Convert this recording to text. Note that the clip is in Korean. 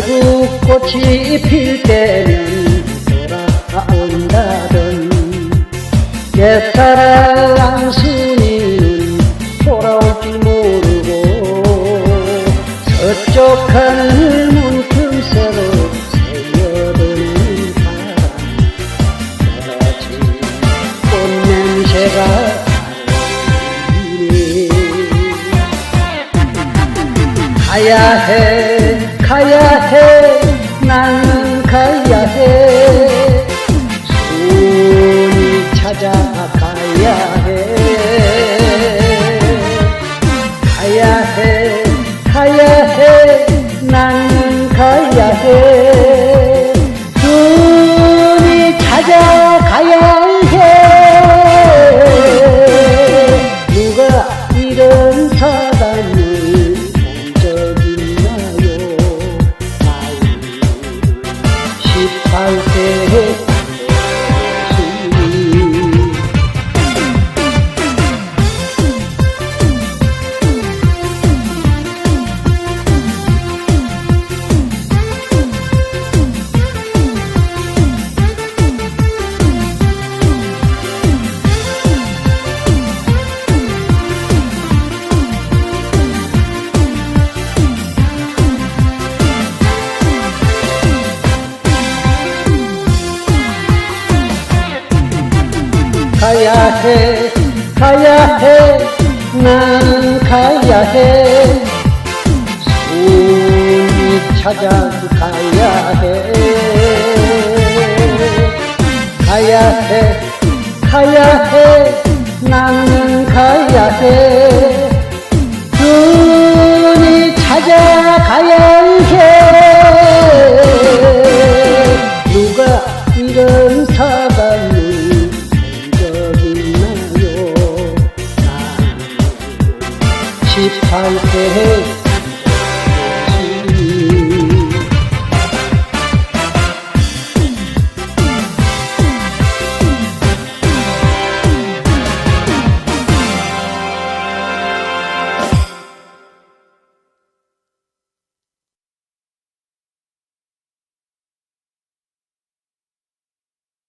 꽃이 필 때면 돌아온다던 옛사랑 순이는 돌아올 줄 모르고 서쪽 하늘 문틈새로 새어드는 바람 떨어진 꽃냄새가 가야 해 가야 해. 나는 가야 해. 손이 찾아가야 해 শীতকালকে 가야 해 가야 해난 가야 해. 손이 찾아 가야 해. 가야 해 가야 해 나는 가야 해. 손이 찾아가야 해 누가 이런 사람을 শিক্ষায় হে